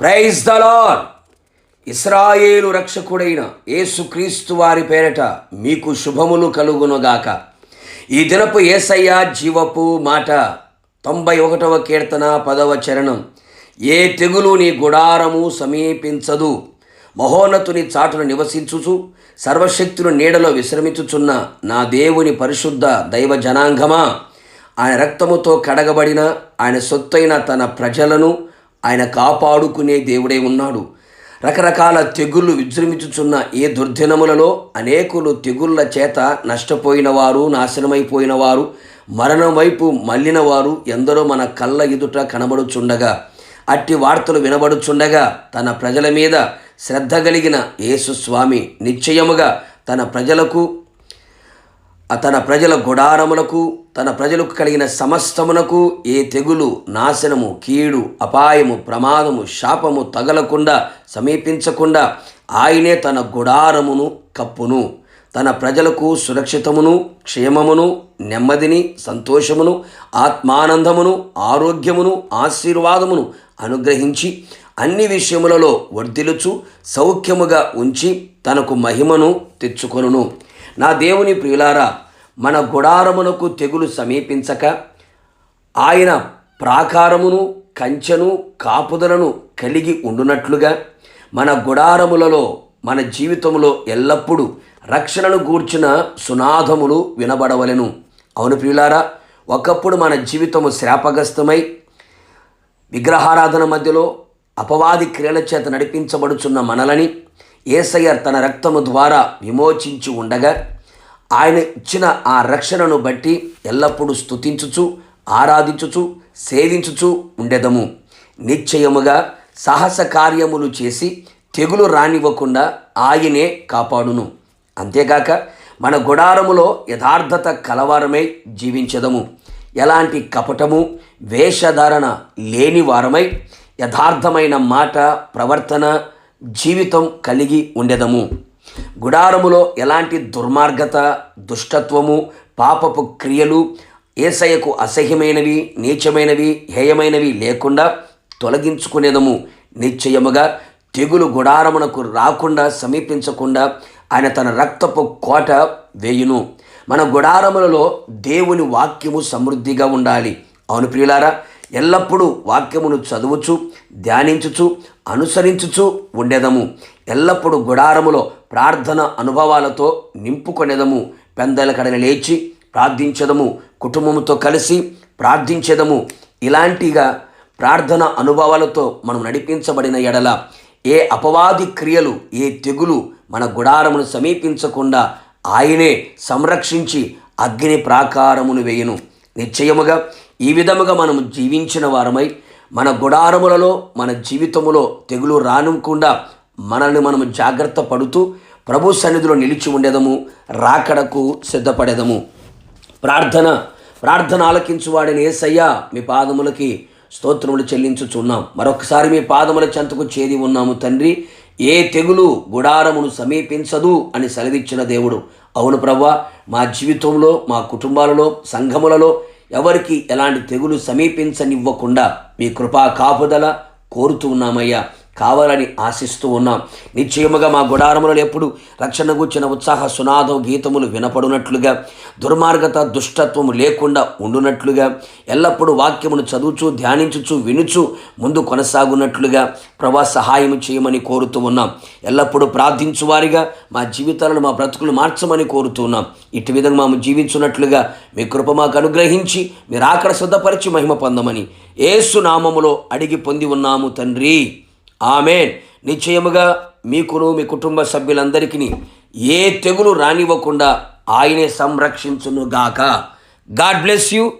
Praise the lord. ఇస్రాయేలు రక్షకుడైన యేసుక్రీస్తు వారి పేరట మీకు శుభములు కలుగునుగాక. ఈ దినపు ఏసయ్య జీవపు మాట తొంభై ఒకటవ కీర్తన పదవ చరణం. ఏ తెగులు నీ గుడారము సమీపించదు. మహోన్నతుని చాటును నివసించుచు సర్వశక్తుని నీడలో విశ్రమించుచున్న నా దేవుని పరిశుద్ధ దైవ జనాంగమా? ఆయన రక్తముతో కడగబడిన ఆయన సొత్తైన తన ప్రజలను ఆయన కాపాడుకునే దేవుడే ఉన్నాడు. రకరకాల తెగుళ్ళు విజృంభించుచున్న ఏ దుర్దినములలో అనేకులు తెగుళ్ళ చేత నష్టపోయిన వారు నాశనమైపోయిన వారు మరణం వైపు మళ్ళిన వారు ఎందరో మన కళ్ళ ఎదుట కనబడుచుండగా అట్టి వార్తలు వినబడుచుండగా తన ప్రజల మీద శ్రద్ధ కలిగిన యేసు స్వామి నిశ్చయముగా తన ప్రజలకు తన ప్రజల గుడారములకు తన ప్రజలకు కలిగిన సమస్తమునకు ఏ తెగులు నాశనము కీడు అపాయము ప్రమాదము శాపము తగలకుండా సమీపించకుండా ఆయనే తన గుడారమును కప్పును. తన ప్రజలకు సురక్షితమును క్షేమమును నెమ్మదిని సంతోషమును ఆత్మానందమును ఆరోగ్యమును ఆశీర్వాదమును అనుగ్రహించి అన్ని విషయములలో వర్ధిలుచు సౌఖ్యముగా ఉంచి తనకు మహిమను తెచ్చుకొనును. నా దేవుని ప్రియులారా మన గుడారమునకు తెగులు సమీపించక ఆయన ప్రాకారమును కంచెను కాపుదలను కలిగి ఉండునట్లుగా మన గుడారములలో మన జీవితంలో ఎల్లప్పుడూ రక్షణను గూర్చిన సునాదములు వినబడవలెను. అవును ప్రియులారా ఒకప్పుడు మన జీవితము శాపగ్రస్తమై విగ్రహారాధన మధ్యలో అపవాది క్రియల చేత నడిపించబడుచున్న మనలని ఏసయ్యర్ తన రక్తము ద్వారా విమోచించి ఉండగా ఆయన ఇచ్చిన ఆ రక్షణను బట్టి ఎల్లప్పుడూ స్తుతించుచు ఆరాధించుచు సేవించుచు ఉండెదము. నిశ్చయముగా సాహస కార్యములు చేసి తెగులు రానివ్వకుండా ఆయనే కాపాడును. అంతేగాక మన గుడారములో యథార్థత కలవారమై జీవించదము. ఎలాంటి కపటము వేషధారణ లేని వారమై యథార్థమైన మాట ప్రవర్తన జీవితం కలిగి ఉండెదము. గుడారములో ఎలాంటి దుర్మార్గత దుష్టత్వము పాపపు క్రియలు ఏసయ్యకు అసహ్యమైనవి నీచమైనవి హేయమైనవి లేకుండా తొలగించుకునేదము. నిశ్చయముగా తెగులు గుడారమునకు రాకుండా సమీపించకుండా ఆయన తన రక్తపు కోట వేయును. మన గుడారములలో దేవుని వాక్యము సమృద్ధిగా ఉండాలి. అవును ప్రియులారా ఎల్లప్పుడూ వాక్యమును చదువుచు ధ్యానించుచు అనుసరించుచు ఉండేదము. ఎల్లప్పుడూ గుడారములో ప్రార్థన అనుభవాలతో నింపుకొనేదము. పెందల కడని లేచి ప్రార్థించదము. కుటుంబముతో కలిసి ప్రార్థించేదము. ఇలాంటిగా ప్రార్థన అనుభవాలతో మనం నడిపించబడిన ఎడల ఏ అపవాది క్రియలు ఏ తెగులు మన గుడారమును సమీపించకుండా ఆయనే సంరక్షించి అగ్ని ప్రాకారమును వేయును. నిశ్చయముగా ఈ విధముగా మనము జీవించిన వారమై మన గుడారములలో మన జీవితములో తెగులు రానుకుండా మనల్ని మనము జాగ్రత్త పడుతూ ప్రభు సన్నిధిలో నిలిచి ఉండేదము రాకడకు సిద్ధపడేదము. ప్రార్థన ప్రార్థన ఆలకించువాడిని ఏసయ్యా మీ పాదములకి స్తోత్రములు చెల్లించుచున్నాం. మరొకసారి మీ పాదముల చెంతకు చేరి ఉన్నాము తండ్రి. ఏ తెగులు గుడారమును సమీపించదు అని సెలవిచ్చిన దేవుడు. అవును ప్రవ్వా మా జీవితంలో మా కుటుంబాలలో సంఘములలో ఎవరికి ఎలాంటి తెగులు సమీపించనివ్వకుండా మీ కృపా కాపుదల కోరుతూ ఉన్నామయ్యా. కావాలని ఆశిస్తూ ఉన్నాం. నిశ్చయముగా మా గుడారములలో ఎప్పుడు రక్షణ గుచ్చిన ఉత్సాహ సునాదం గీతములు వినపడునట్లుగా దుర్మార్గత దుష్టత్వము లేకుండా ఉండునట్లుగా ఎల్లప్పుడూ వాక్యమును చదువుచు ధ్యానించుచు వినుచు ముందు కొనసాగునట్లుగా ప్రభా సహాయం చేయమని కోరుతూ ఉన్నాం. ఎల్లప్పుడూ ప్రార్థించువారిగా మా జీవితాలను మా బ్రతుకులు మార్చమని కోరుతూ ఉన్నాం. ఇటు విధంగా మేము జీవించున్నట్లుగా మీ కృప మాకు అనుగ్రహించి మీరు ఆకడ శుద్ధపరిచి మహిమ పొందమని ఏసు నామములో అడిగి పొంది ఉన్నాము తండ్రి. ఆమెన్. నిశ్చయముగా మీకును మీ కుటుంబ సభ్యులందరికీ ఏ తెగులు రానివ్వకుండా ఆయనే సంరక్షించునుగాక. God bless you.